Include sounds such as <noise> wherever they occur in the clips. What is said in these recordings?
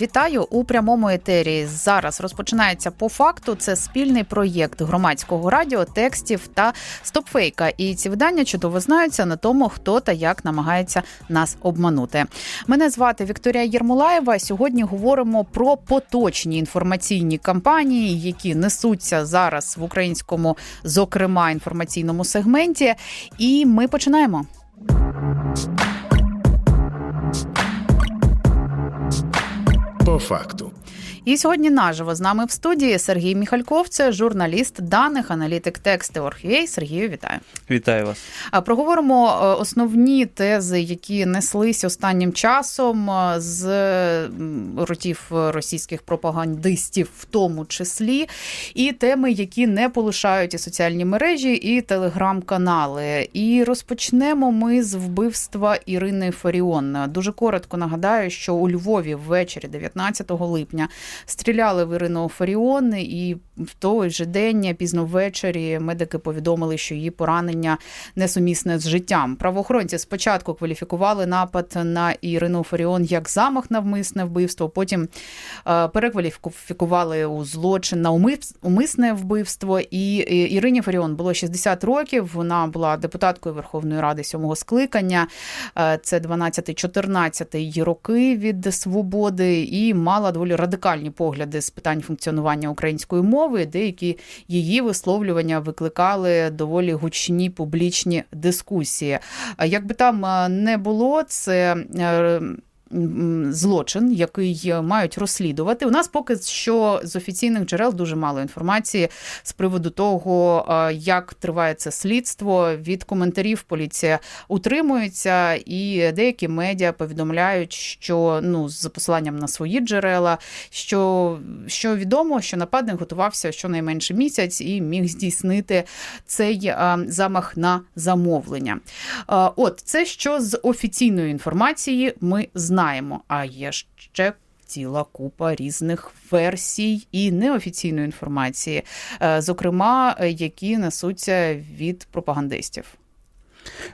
Вітаю у прямому етері. Зараз розпочинається по факту. Це спільний проєкт громадського радіо, текстів та стопфейка. І ці видання чудово знаються на тому, хто та як намагається нас обманути. Мене звати Вікторія Єрмолаєва. Сьогодні говоримо про поточні інформаційні кампанії, які несуться зараз в українському, зокрема інформаційному сегменті. І ми починаємо. По факту. І сьогодні наживо з нами в студії Сергій Міхальков, це журналіст даних, аналітик тексти Орхвей. Сергію, вітаю. Вітаю вас. А Проговоримо е, основні тези, які неслись останнім часом е, з ротів російських пропагандистів, в тому числі, і теми, які не полишають і соціальні мережі, і телеграм-канали. І розпочнемо ми з вбивства Ірини Фаріон. Дуже коротко нагадаю, що у Львові ввечері 19 липня стріляли в Ірину Фаріон, і в той же день, пізно ввечері, медики повідомили, що її поранення несумісне з життям. Правоохоронці спочатку кваліфікували напад на Ірину Фаріон як замах на вмисне вбивство. Потім е, перекваліфікували у злочин на умис- умисне вбивство. І Ірині Фаріон було 60 років. Вона була депутаткою Верховної Ради сьомого скликання. Е, Це 12-14 роки від свободи, і мала доволі радикальні погляди з питань функціонування української мови. Деякі її висловлювання викликали доволі гучні публічні дискусії. Якби Як би там е, не було, це. Злочин, який мають розслідувати. У нас поки що з офіційних джерел дуже мало інформації з приводу того, е, як триває це слідство. Від коментарів поліція утримується, і деякі медіа повідомляють, що ну з посиланням на свої джерела, що, що відомо, що нападник готувався щонайменше місяць і міг здійснити цей е, замах на замовлення. Е, От це що з офіційної інформації ми знаємо. А є ще ціла купа різних версій і неофіційної інформації, е, зокрема, е, які несуться від пропагандистів.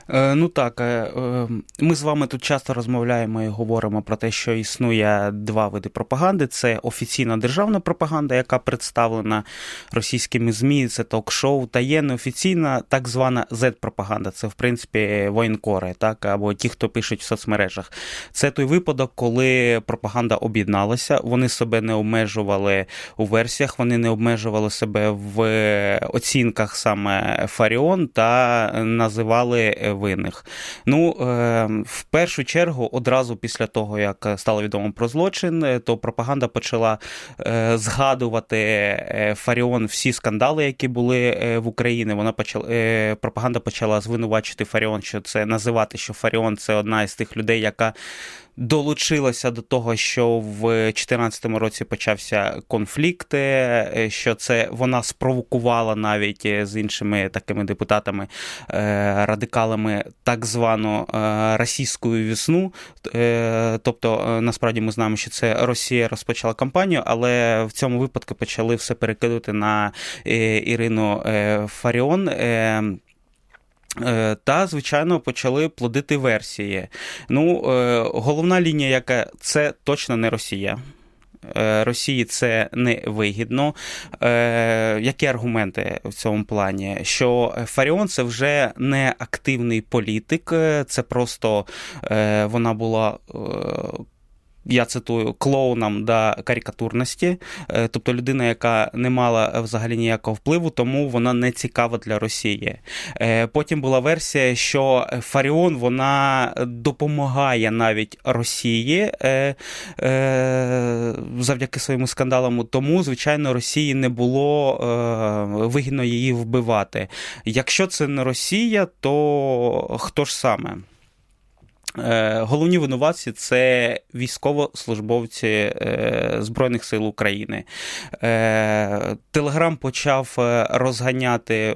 Е, ну так, е, е, ми з вами тут часто розмовляємо і говоримо про те, що існує два види пропаганди: це офіційна державна пропаганда, яка представлена російськими ЗМІ, це ток-шоу, та є неофіційна так звана Z-пропаганда. Це в принципі воєнкори, так або ті, хто пишуть в соцмережах. Це той випадок, коли пропаганда об'єдналася, вони себе не обмежували у версіях, вони не обмежували себе в оцінках саме Фаріон та називали винних. Ну, е, в першу чергу, одразу після того, як стало відомо про злочин, е, то пропаганда почала е, згадувати Фаріон всі скандали, які були в Україні. Вона почала пропаганда почала звинувачити Фаріон, що це називати, що Фаріон це одна із тих людей, яка долучилася до того, що в 2014 році почався конфлікт, е, що це вона спровокувала навіть е, з іншими такими депутатами, е, радикалами так звану е, російську весну. Е, Тобто, е, насправді ми знаємо, що це Росія розпочала кампанію, але в цьому випадку почали все перекидати на е, Ірину е, Фаріон. Е, Та, звичайно, почали плодити версії. Ну, е, головна лінія, яка це точно не Росія. Е, Росії це не вигідно. Які аргументи в цьому плані? Що Фаріон це вже не активний політик, це просто вона була. Я цитую клоуном до карикатурності, Е, тобто людина, яка не мала взагалі ніякого впливу, тому вона не цікава для Росії. Е, Потім була версія, що Фаріон вона допомагає навіть Росії е, завдяки своїм скандалам. Тому, звичайно, Росії не було вигідно її вбивати. Якщо це не Росія, то хто ж саме? Е, Головні винуватці це військовослужбовці е, Збройних сил України. Е, Телеграм почав розганяти,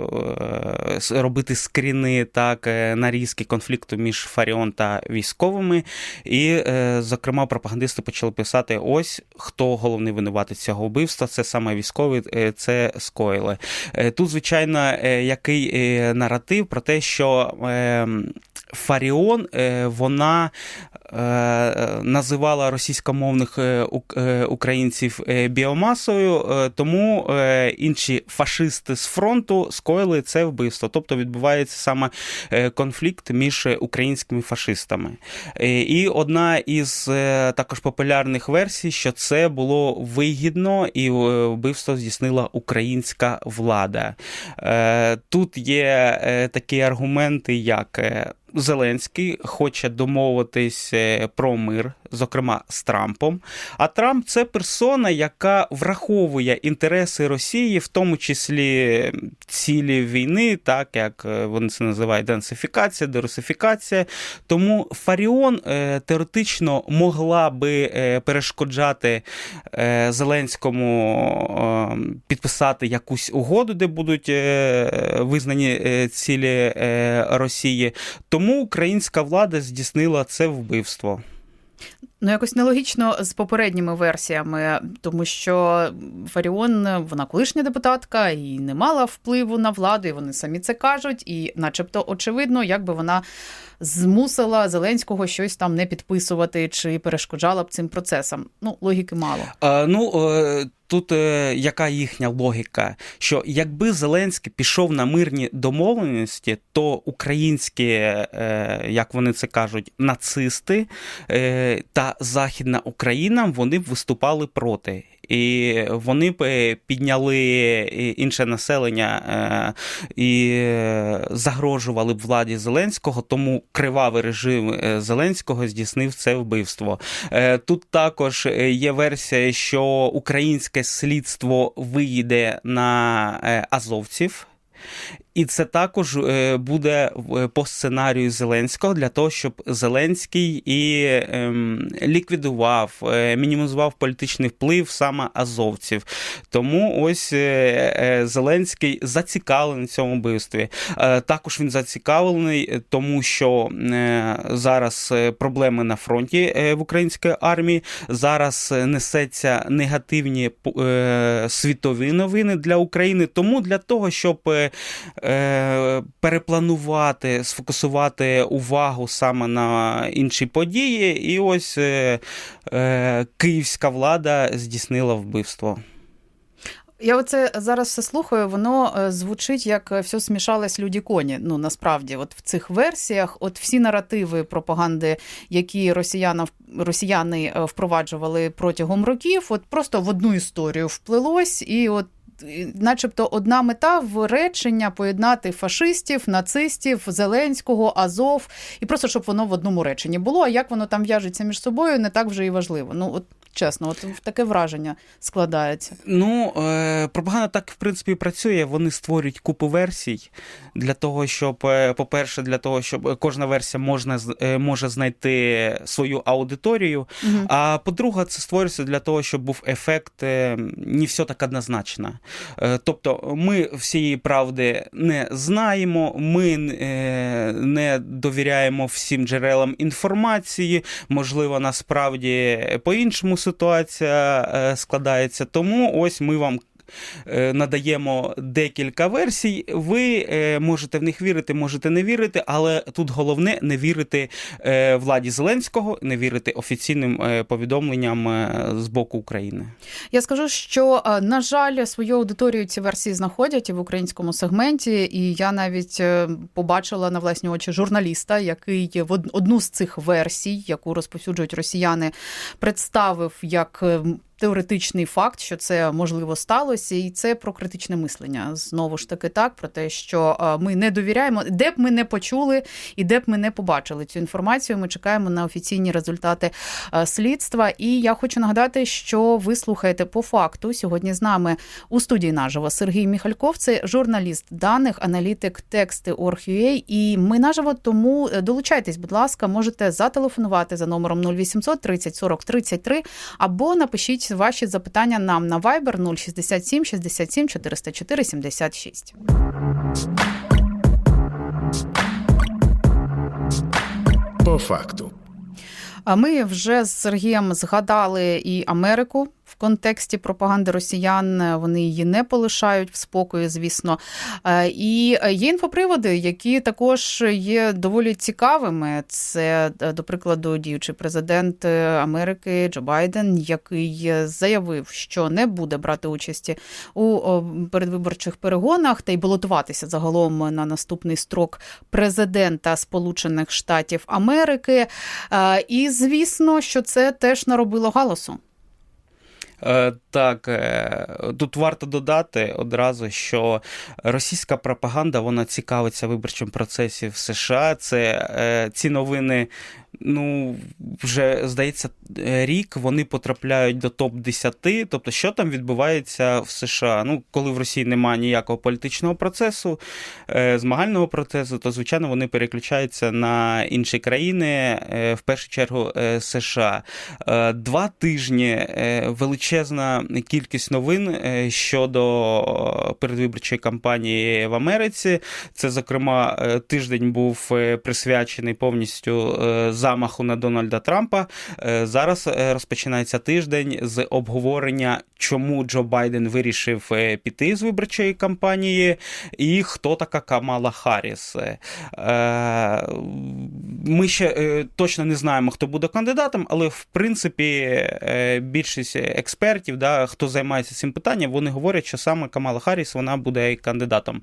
робити скріни так, нарізки конфлікту між Фаріон та військовими. І, зокрема, пропагандисти почали писати: ось хто головний винуватець цього вбивства. Це саме військові, це скоїли. Тут, звичайно, який наратив про те, що е, Фаріон е, вона е, називала російськомовних е, ук- е, українців біомасою, тому інші фашисти з фронту скоїли це вбивство. Тобто відбувається саме конфлікт між українськими фашистами. І одна із також популярних версій, що це було вигідно і вбивство здійснила українська влада. Тут є такі аргументи, як Зеленський хоче домовитись е, про мир, зокрема з Трампом. А Трамп це персона, яка враховує інтереси Росії, в тому числі цілі війни, так як е, вони це називають денсифікація, дерусифікація. Тому Фаріон е, теоретично могла би перешкоджати Зеленському підписати якусь угоду, де будуть визнані цілі Росії. Тому українська влада здійснила це вбивство. Ну, якось нелогічно з попередніми версіями, тому що Фаріон, вона колишня депутатка і не мала впливу на владу, і вони самі це кажуть. І, начебто, очевидно, якби вона змусила Зеленського щось там не підписувати чи перешкоджала б цим процесам. Ну, логіки мало. А, ну, е, тут е, яка їхня логіка? Що якби Зеленський пішов на мирні домовленості, то українські, е, як вони це кажуть, нацисти е, та Західна Україна вони б виступали проти. І вони б е, підняли е, інше населення е, і загрожували б владі Зеленського, тому кривавий режим Зеленського здійснив це вбивство. Тут також є версія, що українське слідство виїде на азовців. І це також е, буде е, по сценарію Зеленського для того, щоб Зеленський і ем, ліквідував, е, мінімізував політичний вплив саме азовців. Тому ось Зеленський зацікавлений в цьому вбивстві. Також він зацікавлений, тому що зараз проблеми на фронті в українській армії. Зараз несеться негативні світові новини для України. Тому для того, щоб е, перепланувати, сфокусувати увагу саме на інші події, і ось е, е, київська влада здійснила вбивство. Я оце зараз все слухаю, воно е, звучить як е, все смішалось люди коні. Ну насправді, от в цих версіях, от всі наративи пропаганди, які росіяна росіяни е, впроваджували протягом років, от просто в одну історію вплилось, і от. Начебто одна мета в речення поєднати фашистів, нацистів, Зеленського, Азов, і просто щоб воно в одному реченні було. А як воно там в'яжеться між собою, не так вже і важливо. Ну от чесно, от таке враження складається. Ну, е, пропаганда так, в принципі, працює. Вони створюють купу версій для того, щоб, е, по-перше, для того, щоб кожна версія можна, е, може знайти свою аудиторію. Мгм. А по-друге, це створюється для того, щоб був ефект не все так однозначно. Тобто, ми всієї правди не знаємо, ми не довіряємо всім джерелам інформації. Можливо, насправді по-іншому ситуація е, складається. Тому ось ми вам. Е, Надаємо декілька версій. Ви е, можете в них вірити, можете не вірити, але тут головне не вірити е, владі Зеленського, не вірити офіційним повідомленням з боку України. Я скажу, що на жаль, свою аудиторію ці версії знаходять і в українському сегменті. І я навіть побачила на власні очі журналіста, який в одну з цих версій, яку розповсюджують росіяни, представив як. Теоретичний факт, що це можливо сталося, і це про критичне мислення. Знову ж таки, так про те, що е, ми не довіряємо, де б ми не почули і де б ми не побачили цю інформацію. Ми чекаємо на офіційні результати е, слідства. І я хочу нагадати, що ви слухаєте по факту. Сьогодні з нами у студії наживо Сергій Міхальков, це журналіст даних, аналітик тексти Org.ua. І ми наживо, тому е, долучайтесь, будь ласка, можете зателефонувати за номером 0800 30 40 33 або напишіть ваші запитання нам на Viber 067 67 404 76. По факту. А ми вже з Сергієм згадали і Америку контексті пропаганди росіян. Вони її не полишають в спокої, звісно. Е, І є інфоприводи, які також є доволі цікавими. Це, е, до прикладу, діючий президент Америки Джо Байден, який заявив, що не буде брати участі у передвиборчих перегонах та й балотуватися загалом на наступний строк президента Сполучених Штатів Америки. Е, І звісно, що це теж наробило галасу. Е, Так, е, тут варто додати одразу, що російська пропаганда вона цікавиться виборчим процесом в США. Це е, ці новини. Ну, вже здається, рік вони потрапляють до топ-10. Тобто, що там відбувається в США? Ну, коли в Росії немає ніякого політичного процесу, е, змагального процесу, то звичайно вони переключаються на інші країни, е, в першу чергу е, США. Два тижні величезна кількість новин щодо передвиборчої кампанії в Америці. Це, зокрема, тиждень був присвячений повністю замаху на Дональда Трампа. Е, Зараз е, розпочинається тиждень з обговорення, чому Джо Байден вирішив е, піти з виборчої кампанії, і хто така Камала Харріс. Ми ще точно не знаємо, хто буде кандидатом, але в принципі більшість експертів, да, хто займається цим питанням, вони говорять, що саме Камала Харріс вона буде кандидатом.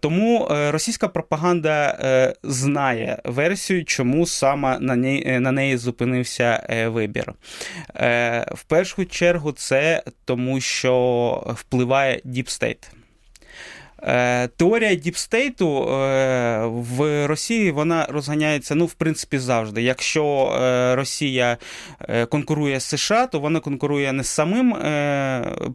Тому російська пропаганда знає версію, чому саме на неї, на неї зупинився е, вибір. Е, В першу чергу, це тому, що впливає Deep State. Е, Теорія діпстейту в Росії вона розганяється, ну, в принципі, завжди. Якщо е, Росія е, конкурує з США, то вона конкурує не з самим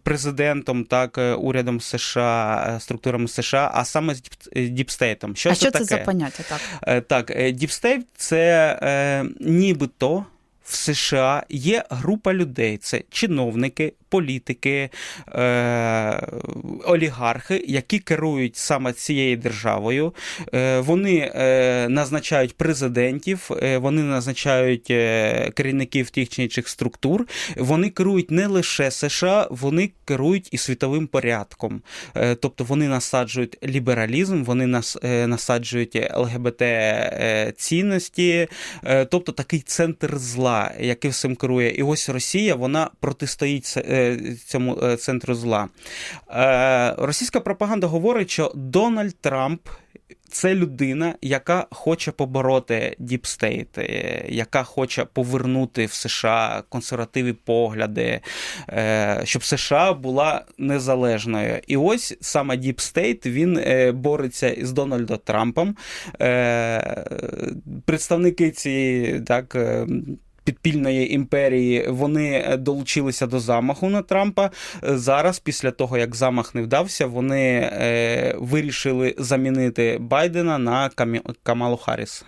президентом, так, урядом США, структурами США, а саме з діп- діпстейтом. Що а це що таке? це за поняття? Так Так, діпстейт це нібито в США є група людей: це чиновники, політики, е, олігархи, які керують саме цією державою. Е, вони е, назначають президентів, е, вони назначають е, керівників тих чи інших структур. Вони керують не лише США, вони керують і світовим порядком. Е, тобто вони насаджують лібералізм, вони нас, е, насаджують ЛГБТ е, цінності, е, тобто такий центр зла, який всім керує. І ось Росія вона протистоїть е, цьому е, центру зла. Е, Російська пропаганда говорить, що Дональд Трамп. Це людина, яка хоче побороти діпстейт, яка хоче повернути в США консервативні погляди, е, щоб США була незалежною. І ось саме діпстейт він е, бореться з Дональдом Трампом. Е, Представники цієї так. Е, Підпільної імперії вони долучилися до замаху на Трампа. Зараз, після того як замах не вдався, вони е, вирішили замінити Байдена на. Камалу Харріс.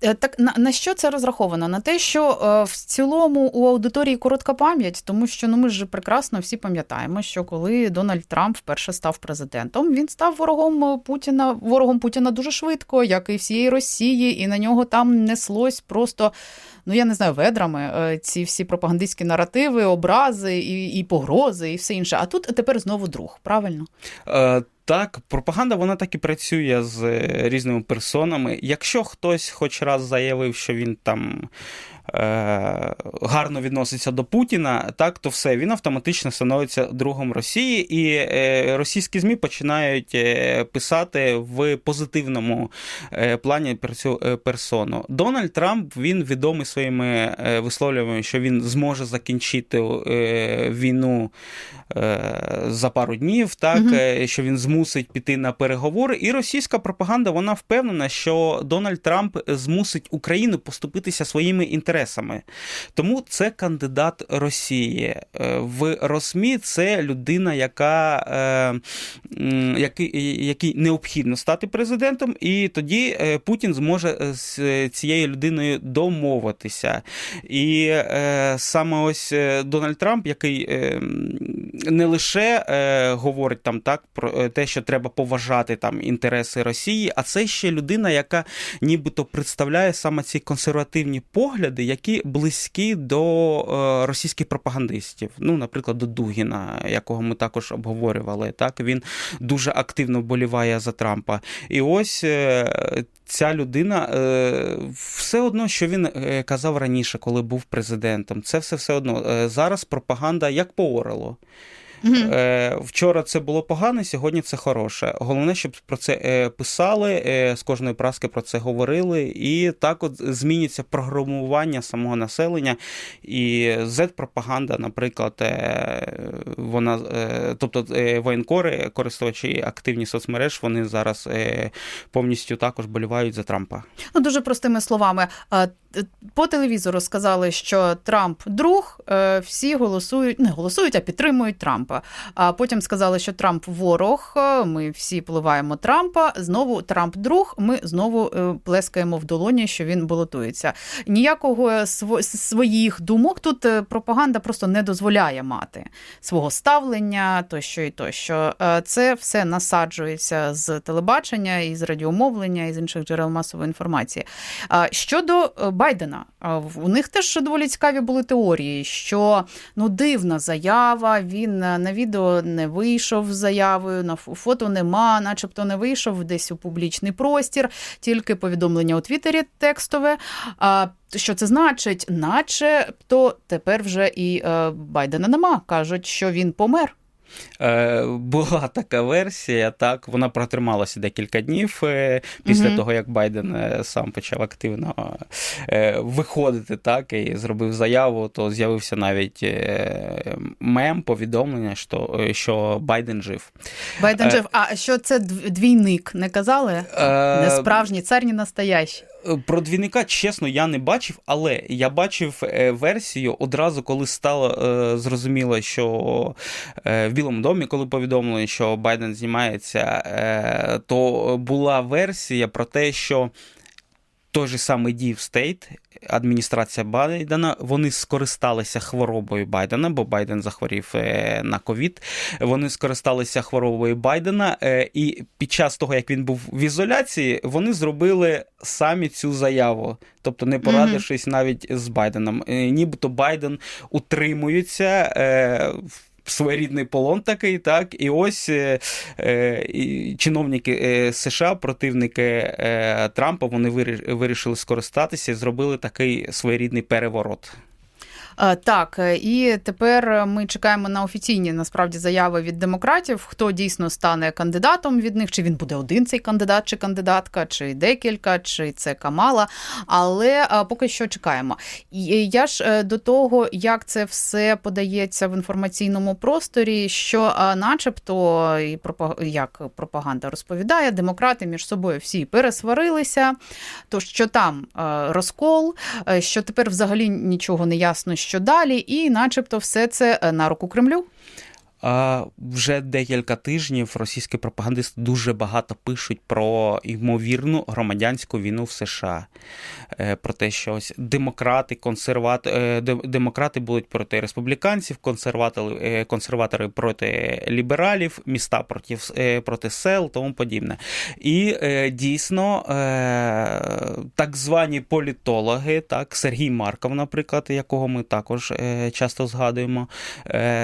Е, Так на, на що це розраховано? На те, що е, в цілому у аудиторії коротка пам'ять, тому що ну ми ж прекрасно всі пам'ятаємо, що коли Дональд Трамп вперше став президентом, він став ворогом е, Путіна, ворогом Путіна дуже швидко, як і всієї Росії, і на нього там неслось просто. Ну, я не знаю, ведрами е, ці всі пропагандистські наративи, образи і, і погрози, і все інше. А тут тепер знову друг, правильно? Е, Так, пропаганда вона так і працює з е, різними персонами. Якщо хтось хоч раз заявив, що він там е, гарно відноситься до Путіна, так то все він автоматично становиться другом Росії, і е, російські ЗМІ починають е, писати в позитивному е, плані про цю е, персону. Дональд Трамп він відомий своїми е, висловлюваннями, що він зможе закінчити е, війну е, за пару днів, так е, що він змусить піти на переговори. І російська пропаганда вона впевнена, що Дональд Трамп змусить Україну поступитися своїми інтересами. Тому це кандидат Росії. Е, В Росмі це людина, яка е, який, який необхідно стати президентом, і тоді е, Путін зможе е, з е, цією людиною домовитися. І е, саме ось е, Дональд Трамп, який е, не лише е, говорить там так про е, що треба поважати там інтереси Росії, а це ще людина, яка нібито представляє саме ці консервативні погляди, які близькі до е, російських пропагандистів. Ну, наприклад, до Дугіна, якого ми також обговорювали. Так він дуже активно вболіває за Трампа. І ось е, ця людина е, все одно, що він казав раніше, коли був президентом. Це все все одно. Зараз пропаганда як по Орелу. Е, Вчора це було погано, сьогодні це хороше. Головне, щоб про це е, писали, е, з кожної праски про це говорили, і так от змінюється програмування самого населення. І Z-пропаганда, наприклад, е, вона, е, тобто е, воєнкори, користувачі активні соцмереж, вони зараз е, повністю також болівають за Трампа. Ну, дуже простими словами. По телевізору сказали, що Трамп друг, всі голосують, не голосують, а підтримують Трампа. А потім сказали, що Трамп ворог, ми всі пливаємо Трампа. Знову Трамп друг, ми знову е, плескаємо в долоні, що він балотується. Ніякого своїх думок тут е, пропаганда просто не дозволяє мати свого ставлення, тощо і тощо. Е, Це все насаджується з телебачення, із радіомовлення, із інших джерел масової інформації. Щодо Байдена, у них теж доволі цікаві були теорії, що ну дивна заява. Він на відео не вийшов з заявою, на фо- фото нема, начебто не вийшов десь у публічний простір, тільки повідомлення у Твіттері текстове. А що це значить? Начебто тепер вже і е, Байдена нема. кажуть, що він помер. Е, була <laughs> така версія, так, вона протрималася декілька днів е, після Мгм. того, як Байден е, сам почав активно виходити, так, і зробив заяву, то з'явився навіть мем, повідомлення, що, що Байден жив. Байден жив. А що це двійник? Не казали? Не справжній, цар не настоящий. Про двійника, чесно, я не бачив, але я бачив е, версію одразу, коли стало е, зрозуміло, що е, в Білому домі, коли повідомили, що Байден знімається, то була версія про те, що той же самий Дів Стейт, адміністрація Байдена, вони скористалися хворобою Байдена, бо Байден захворів е, на ковід. Вони скористалися хворобою Байдена, е, і під час того, як він був в ізоляції, вони зробили самі цю заяву, тобто не порадившись навіть з Байденом. Е, Нібито Байден утримується. в Своєрідний полон такий, так, і ось е, е, чиновники е, США, противники е, Трампа, вони вирі- вирішили скористатися і зробили такий своєрідний переворот. Е, Так, е, і тепер ми чекаємо на офіційні насправді заяви від демократів, хто дійсно стане кандидатом від них, чи він буде один цей кандидат, чи кандидатка, чи декілька, чи це Камала. Але е, поки що чекаємо. Е, я ж е, до того, як це все подається в інформаційному просторі, що, е, начебто, і як пропаганда розповідає, демократи між собою всі пересварилися. То що там е, розкол, е, що тепер взагалі нічого не ясно, що далі, і начебто все це е, на руку Кремлю. Вже декілька тижнів російські пропагандисти дуже багато пишуть про ймовірну громадянську війну в США. Е, Про те, що ось демократи, консервати, е, демократи будуть проти республіканців, консерватори, е, проти лібералів, міста проти, проти сел, тому подібне. І дійсно так звані політологи, так, Сергій Марков, наприклад, якого ми також часто згадуємо,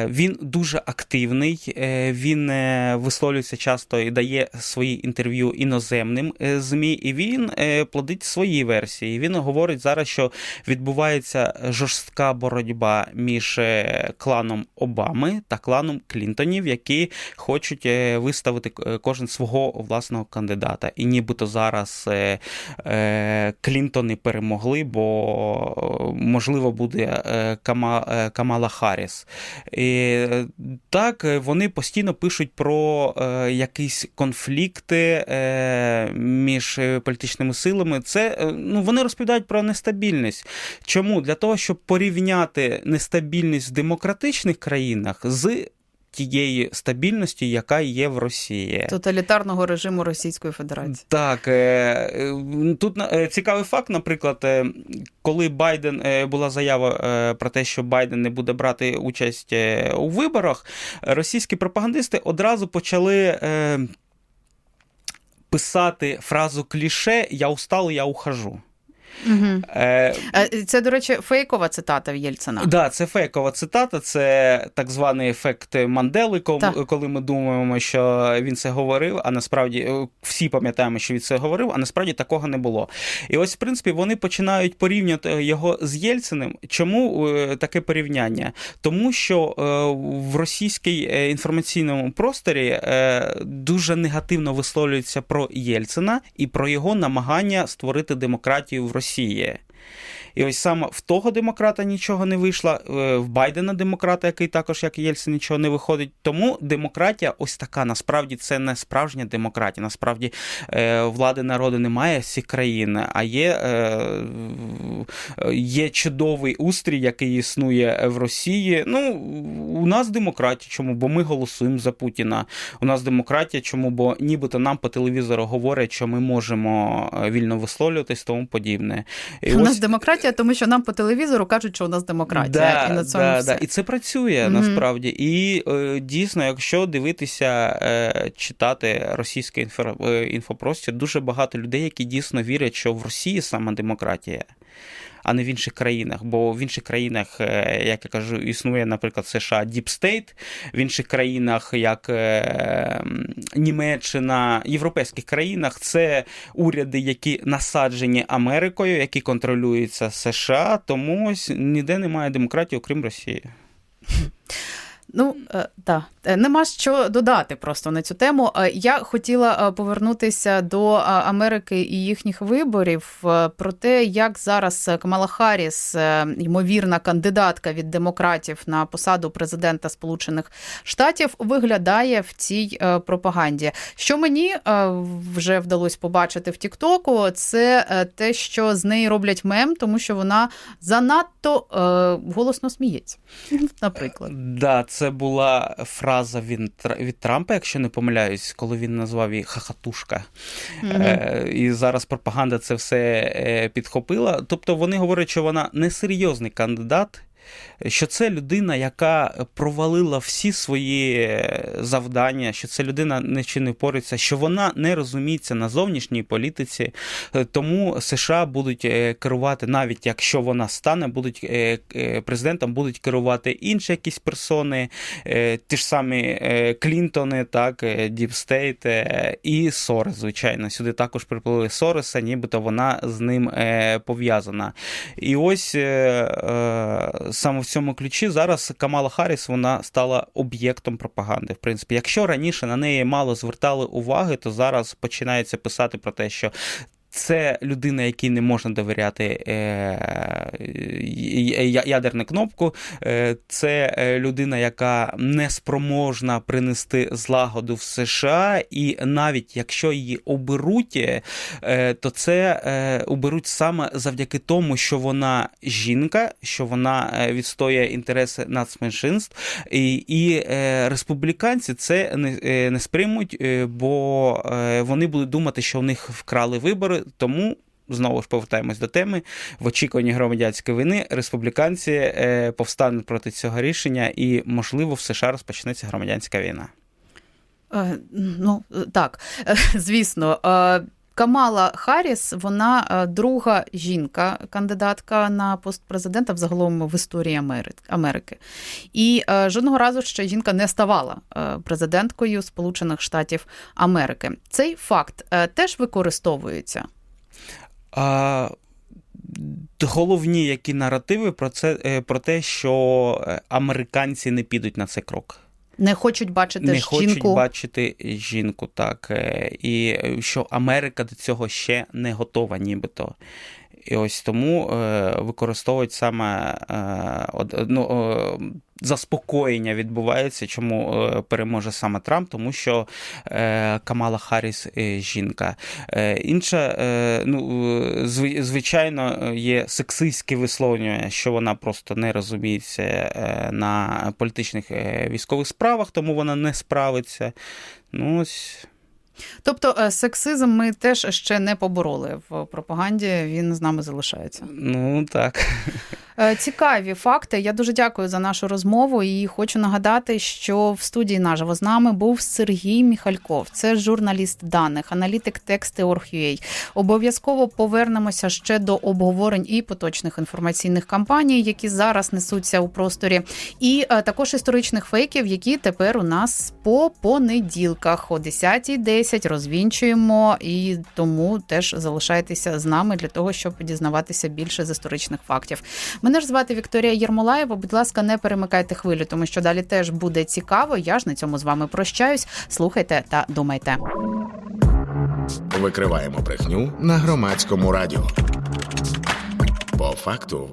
він дуже активно активний. е, Він е, висловлюється часто і дає свої інтерв'ю іноземним е, змі, і він плодить свої версії. Він говорить зараз, що відбувається жорстка боротьба між кланом Обами та кланом Клінтонів, які хочуть виставити кожен свого власного кандидата. І нібито зараз Клінтони перемогли, бо можливо буде Кама, Камала Харріс. Так, е, вони постійно пишуть про е, якісь конфлікти е, між е, політичними силами. Це е, ну, вони розповідають про нестабільність. Чому? Для того, щоб порівняти нестабільність в демократичних країнах з тієї стабільності, яка є в Росії. Тоталітарного режиму Російської Федерації. Так, е, е, тут е, цікавий факт, наприклад, коли Байден була заява про те, що Байден не буде брати участь у виборах, російські пропагандисти одразу почали. Писати фразу кліше Я устал, я ухожу. Угу. Е, Це, до речі, фейкова цитата в Єльцина. Да, це фейкова цитата, це так званий ефект Мандели, Так. коли ми думаємо, що він це говорив, а насправді е, всі пам'ятаємо, що він це говорив, а насправді такого не було. І ось, в принципі, вони починають порівнювати його з Єльциним. Чому таке порівняння? Тому що в російській інформаційному просторі дуже негативно висловлюється про Єльцина і про його намагання створити демократію в Росії. ရှိရဲ့ І ось саме в того демократа нічого не вийшло, е, в Байдена демократа, який також, як і Єльцин, нічого не виходить. Тому демократія ось така. Насправді це не справжня демократія. Насправді е, влади народу немає всіх країн, а є, е, є чудовий устрій, який існує в Росії. Ну, у нас демократія. Чому? Бо ми голосуємо за Путіна. У нас демократія, чому? Бо нібито нам по телевізору говорять, що ми можемо вільно висловлюватись, тому подібне. І У ось- нас демократія, тому що нам по телевізору кажуть, що у нас демократія. і на цьому да, все. да. І це працює Мгм. насправді. І е, дійсно, якщо дивитися, е, читати російський е, інфопростір, дуже багато людей, які дійсно вірять, що в Росії саме демократія. А не в інших країнах, бо в інших країнах, е, як я кажу, існує, наприклад, США State, в інших країнах, як е, Німеччина, європейських країнах, це уряди, які насаджені Америкою, які контролюються США, тому ніде немає демократії, окрім Росії. <laughs> Ну е, так, Е, нема що додати просто на цю тему. Е, Я хотіла е, повернутися до е, Америки і їхніх виборів е, про те, як зараз е, Камала Харріс, е, ймовірна кандидатка від демократів на посаду президента Сполучених Штатів, виглядає в цій е, пропаганді. Що мені е, вже вдалося побачити в Тіктоку, це е, те, що з неї роблять мем, тому що вона занадто е, голосно сміється. <laughs> Наприклад. Да, це була фраза від, Тр- від Трампа, якщо не помиляюсь, коли він назвав її хахатушка. Мгм. Е, і зараз пропаганда це все е, підхопила. Тобто вони говорять, що вона несерйозний кандидат. Що це людина, яка провалила всі свої е, завдання, що це людина не чи не впорається, що вона не розуміється на зовнішній політиці, Е, тому США будуть е, керувати, навіть якщо вона стане, будуть президентом, будуть керувати інші якісь персони, ті ж самі Клінтони, так, Діп Стейт і Сорес, звичайно. Сюди також приплили Сореса, нібито вона з ним пов'язана. І ось саме в цьому ключі зараз Камала Харріс вона стала об'єктом пропаганди. В принципі, якщо раніше на неї мало звертали уваги, то зараз починається писати про те, що. Це людина, якій не можна довіряти е, ядерну кнопку. Е, Це е, людина, яка не спроможна принести злагоду в США, і навіть якщо її оберуть, е, то це е, оберуть саме завдяки тому, що вона жінка, що вона е, відстоює інтереси нацменшинств, і, і е, республіканці це не, е, не сприймуть, е, бо е, вони будуть думати, що в них вкрали вибори, тому. Знову ж повертаємось до теми. В очікуванні громадянської війни республіканці е, повстануть проти цього рішення, і, можливо, в США розпочнеться громадянська війна. Е, Ну, так, Е, звісно. Камала Харріс, вона е, друга жінка, кандидатка на пост президента взагалом в історії Амери- Америки. І е, жодного разу ще жінка не ставала е, президенткою Сполучених Штатів Америки. Цей факт теж використовується. А, головні які наративи про це про те, що американці не підуть на цей крок. Не хочуть бачити не жінку. хочуть бачити жінку, так. е, І що Америка до цього ще не готова, нібито. І ось тому е, використовують саме е, ну, е, заспокоєння відбувається, чому переможе саме Трамп, тому що Камала Харріс жінка. Інше, ну, зв- звичайно, є сексистське висловлювання, що вона просто не розуміється на політичних військових справах, тому вона не справиться. Ну, ось. Тобто е, сексизм ми теж ще не побороли в пропаганді. Він з нами залишається. Ну так. Е, Цікаві факти. Я дуже дякую за нашу розмову і хочу нагадати, що в студії наживо з нами був Сергій Міхальков. Це журналіст даних, аналітик тексти.org.ua. Обов'язково повернемося ще до обговорень і поточних інформаційних кампаній, які зараз несуться у просторі, і е, також історичних фейків, які тепер у нас по понеділках о 10.10 розвінчуємо. І тому теж залишайтеся з нами для того, щоб дізнаватися більше з історичних фактів. Мене ж звати Вікторія Єрмолаєва. Будь ласка, не перемикайте хвилю, тому що далі теж буде цікаво. Я ж на цьому з вами прощаюсь. Слухайте та думайте. Викриваємо брехню на громадському радіо. По факту